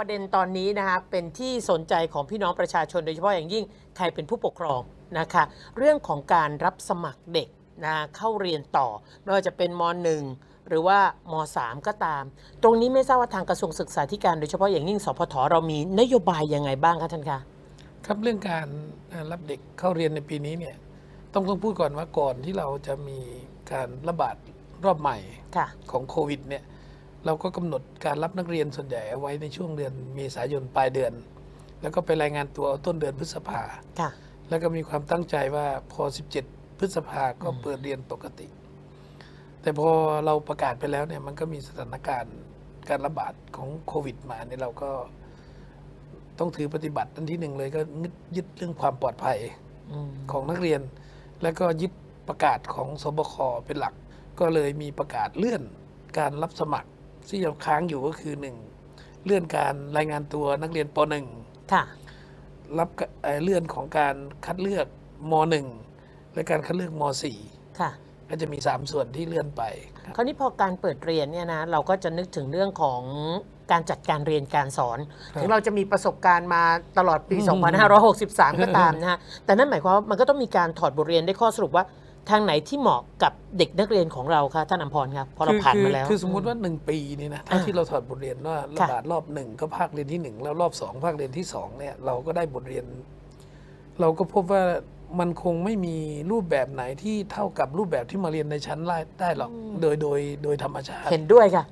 ประเด็นตอนนี้นะคะเป็นที่สนใจของพี่น้องประชาชนโดยเฉพาะอย่างยิ่งใครเป็นผู้ปกครองนะคะเรื่องของการรับสมัครเด็กนะเข้าเรียนต่อไม่ว่าจะเป็นม .1 หรือว่าม .3 ก็ตาม ตรงนี้ไม่ทราบว่าทางกระทรวงศึกษาธิการโดยเฉพาะอย่างยิ่งสพทเรามีนโยบายยังไงบ้างคะท่านคะครับเรื่องการเอ่อรับเด็กเข้าเรียนในปีนี้เนี่ยต้องต้องพูดก่อนว่าก่อนที่เราจะมีการระบาดรอบใหม่ค่ะของโควิดเนี่ย เราก็กำหนดการรับนักเรียนส่วนใหญ่เอาไว้ในช่วงเดือนเมษายนปลายเดือน แล้วก็ไปรายงานตัวเอาต้นเดือนพฤษภาค่ะแล้วก็มีความตั้งใจว่าพอ 17 พฤษภาก็เปิดเรียนปกติ แต่พอเราประกาศไปแล้วเนี่ยมันก็มีสถานการณ์การระบาดของโควิดมาเนี่ยเราก็ต้องถือปฏิบัติอันที่หนึ่งเลยก็ยึดยึดเรื่องความปลอดภัยอืมของนักเรียน แล้วก็ยึดประกาศของสบคเป็นหลัก ก็เลยมีประกาศเลื่อนการรับสมัคร ที่ยังค้างอยู่ก็คือหนึ่งเลื่อนการรายงานตัวนักเรียนปหนึ่งค่ะ รับกะเอ่อเลื่อนของการคัดเลือกมหนึ่งและการคัดเลือกมสี่ค่ะก็จะมีสามส่วนที่เลื่อนไปครับคราวนี้พอการเปิดเรียนเนี่ยนะเราก็จะนึกถึงเรื่องของการจัดการเรียนการสอน ถึงเราจะมีประสบการณ์มาตลอดปีอืม2563 ก็ตามนะฮะ แต่นั่นหมายความว่ามันก็ต้องมีการถอดบทเรียนได้ข้อสรุปว่า ทางไหนที่เหมาะกับเด็กนักเรียนของเราคะท่านอมพรครับพอเราคือผ่านคือมาแล้ว คือสมมุติว่าหนึ่งปีนี่นะถ้าอ่าที่เราถอดบทเรียนว่าระค่ะบาดรอบหนึ่งก็ภาคเรียนที่หนึ่งแล้วรอบสองภาคเรียนที่สองเนี่ยเราก็ได้บทเรียน เราก็พบว่ามันคงไม่มีรูปแบบไหนที่เท่ากับรูปแบบที่มาเรียนในชั้นไล่ได้หรอกโดยโดยโดยธรรมชาติเห็นด้วยค่ะ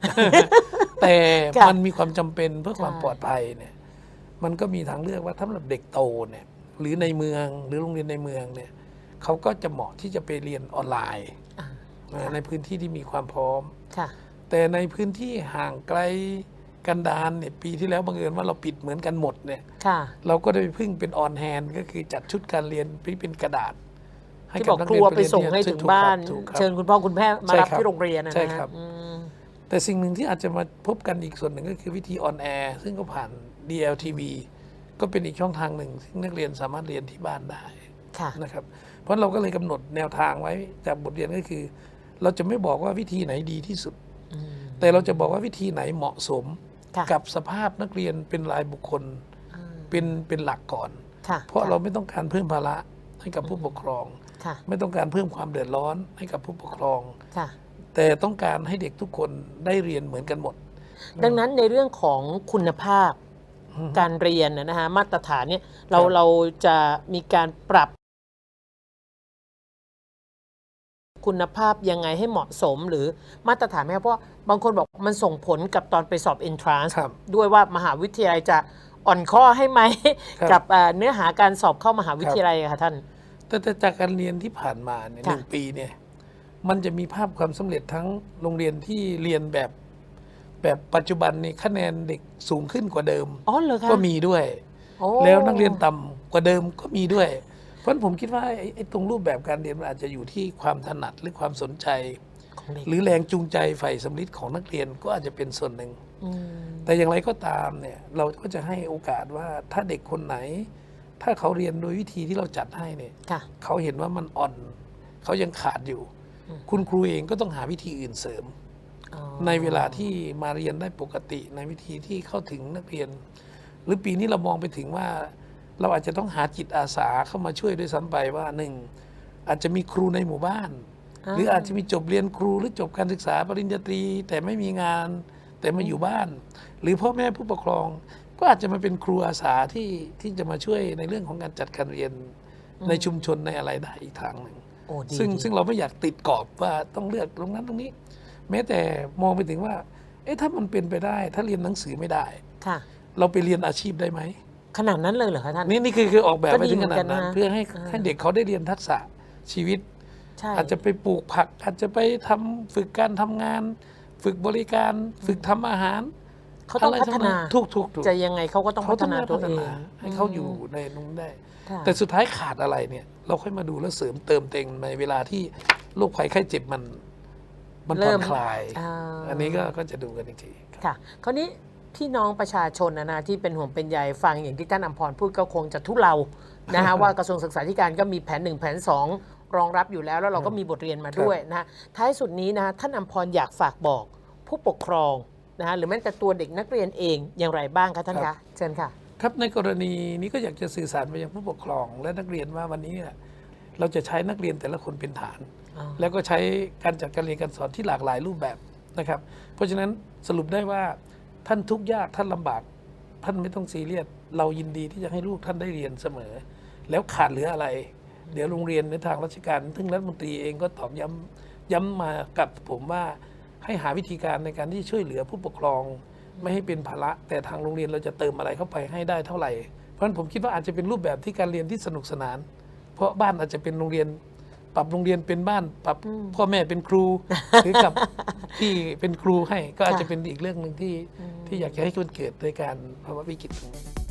แต่ค่ะมันมีความจำเป็นเพื่อความใช่ปลอดภัยเนี่ย มันก็มีทางเลือกว่าถ้าสำหรับเด็กโตเนี่ย หรือในเมืองหรือโรงเรียนในเมืองเนี่ย เขาก็จะเหมาะที่จะไปเรียนออนไลน์อ่านะในพื้นที่ที่มีความพร้อมค่ะแต่ในพื้นที่ห่างไกลกันดารเนี่ยปีที่แล้วบังเอิญว่าเราปิดเหมือนกันหมดเนี่ยค่ะเราก็ได้ไปพึ่งเป็นออนแฮนก็คือจัดชุดการเรียนที่เป็นกระดาษที่บอกครัวไปส่งให้ถึงบ้านถูกครับเชิญคุณพ่อคุณแม่มาใช่รับครับที่โรงเรียนนะนะใช่ครับอืมแต่สิ่งหนึ่งที่อาจจะมาพบกันอีกส่วนหนึ่งก็คือวิธีออนแอร์ซึ่งก็ผ่าน DLTV ก็เป็นอีกช่องทางหนึ่งซึ่งนักเรียนสามารถเรียนที่บ้านได้ค่ะ นะครับ เพราะเราก็เลยกำหนดแนวทางไว้จากบทเรียนก็คือ เราจะไม่บอกว่าวิธีไหนดีที่สุดอืมแต่เราจะบอกว่าวิธีไหนเหมาะสมค่ะกับสภาพนักเรียนเป็นรายบุคคลอ่าเป็นเป็นหลักก่อนค่ะเพราะค่เราไม่ต้องการเพิ่มภาระให้กับผู้ปกครองค่ะไม่ต้องการเพิ่มความเดือดร้อนให้กับผู้ปกครองค่ะแต่ต้องการให้เด็กทุกคนได้เรียนเหมือนกันหมด ดังนั้นในเรื่องของคุณภาพอืม การเรียนนะฮะมาตรฐานเนี่ยเราครับเราจะมีการปรับคุณภาพยังไงให้เหมาะสมหรือมาตรฐานไหมครับเพราะบางคนบอกมันส่งผลกับตอนไปสอบ entrance ครับด้วยว่ามหาวิทยาลัยจะอ่อนข้อให้ไหมครับกับเอ่อเนื้อหาการสอบเข้ามหาวิทยาลัยอะค่ะท่านแต่แต่จากการเรียนที่ผ่านมาเนี่ยหค่ะนึ่งปีเนี่ยมันจะมีภาพความสำเร็จทั้งโรงเรียนที่เรียนแบบ แบบปัจจุบันนี่คะแนนเด็กสูงขึ้นกว่าเดิม อ๋อเหรอคะก็มีด้วย โอ้แล้วนักเรียนต่ำกว่าเดิมก็มีด้วย เพราะฉะนั้นผมคิดว่าไอ้ไอ้ตรงรูปแบบการเรียนมันอาจจะอยู่ที่ความถนัดหรือความสนใจ ของเด็กหรือแรงจูงใจใฝ่สำลิดของนักเรียนก็อาจจะเป็นส่วนหนึ่งอืมแต่อย่างไรก็ตามเนี่ยเราก็จะให้โอกาสว่าถ้าเด็กคนไหน ถ้าเขาเรียนโดยวิธีที่เราจัดให้เนี่ยค่ะ เขาเห็นว่ามันอ่อน เขายังขาดอยู่อืมคุณครูเองก็ต้องหาวิธีอื่นเสริมอ๋อ ในเวลาที่มาเรียนได้ปกติในวิธีที่เข้าถึงนักเรียน หรือปีนี้เรามองไปถึงว่า เราอาจจะต้องหาจิตอาสาเข้ามาช่วยด้วยซ้ำไปว่าหนึ่งอาจจะมีครูในหมู่บ้าน หรืออาจจะมีจบเรียนครูหรือจบการศึกษาปริญญาตรี แต่ไม่มีงานแต่มาอยู่บ้าน หรือพ่อแม่ผู้ปกครอง ก็อาจจะมาเป็นครูอาสาที่ที่จะมาช่วยในเรื่องของการจัดการเรียนในชุมชนในอะไรได้อีกทางหนึ่งโอ้ดีซึ่งดีซึ่งเราไม่อยากติดกรอบว่าต้องเลือกตรงนั้นตรงนี้ แม้แต่มองไปถึงว่า เอ๊ะถ้ามันเป็นไปได้ ถ้าเรียนหนังสือไม่ได้ ค่ะ เราไปเรียนอาชีพได้ไหม ขนาดนั้นเลยเหรอคะท่าน นี่นี่คือคือออกแบบก็ไปดีถึงขนาดนั้นเหมือนกันนะเพื่อให้อ่าให้เด็กเขาได้เรียนทักษะชีวิต ใช่ อาจจะไปปลูกผัก อาจจะไปทำฝึกการทำงาน ฝึกบริการ ฝึกทำอาหารเขาต้องะไรพัฒนาทุกทุกทุกจะยังไงเขาก็ต้องเขาพัฒต้องนาได้ตัพัวฒเองนาให้เขาอยู่ในนู้นได้ค่ะแต่สุดท้ายขาดอะไรเนี่ย เราค่อยมาดูแล้วเสริมเติมเต็งในเวลาที่โรคภัยไข้เจ็บมัน มันผ่อนคลาย อ่าอันนี้ก็ก็จะดูกันอีกทีครับค่ะ คราวนี้พี่น้องประชาชนนะนะที่เป็นห่วงเป็นใยฟังอย่างที่ท่านอมพรพูดก็คงจะทุเลานะฮะ ว่ากระทรวงศึกษาธิการก็มีแผนหนึ่งแผนสองรองรับอยู่แล้ว แล้วเราก็มีบทเรียนมาด้วยนะท้ายสุดนี้นะท่านอมพรอยากฝากบอกผู้ปกครองนะฮะหรือแม้แต่ตัวเด็กนักเรียนเองอย่างไรบ้างคะท่านครัคะบเชิญค่ะ ครับในกรณีนี้ก็อยากจะสื่อสารไปยังผู้ปกครองและนักเรียนว่าวันนี้เนี่ย เราจะใช้นักเรียนแต่ละคนเป็นฐานอ๋อแล้วก็ใช้การจัดการเรียนการสอนที่หลากหลายรูปแบบนะครับ เพราะฉะนั้นสรุปได้ว่าท่านทุกข์ยากท่านลำบาก ท่านไม่ต้องซีเรียสเรายินดีที่จะให้ลูกท่านได้เรียนเสมอ แล้วขาดเหลืออะไร เดี๋ยวโรงเรียนในทางราชการซึ่งรัฐมนตรีเองก็ตอบย้ำย้ำมากับผมว่าให้หาวิธีการในการที่ช่วยเหลือผู้ปกครองไม่ให้เป็นภาระ แต่ทางโรงเรียนเราจะเติมอะไรเข้าไปให้ได้เท่าไหร่ เพราะฉะนั้นผมคิดว่าอาจจะเป็นรูปแบบที่การเรียนที่สนุกสนาน เพราะบ้านอาจจะเป็นโรงเรียน ปรับโรงเรียนเป็นบ้าน ปรับพ่อแม่เป็นครู หรือกับที่เป็นครูให้ก็อาจจะเป็นอีกเรื่องหนึ่งที่ที่อยากจะให้มันเกิดในการภาวะวิกฤตตรงนี้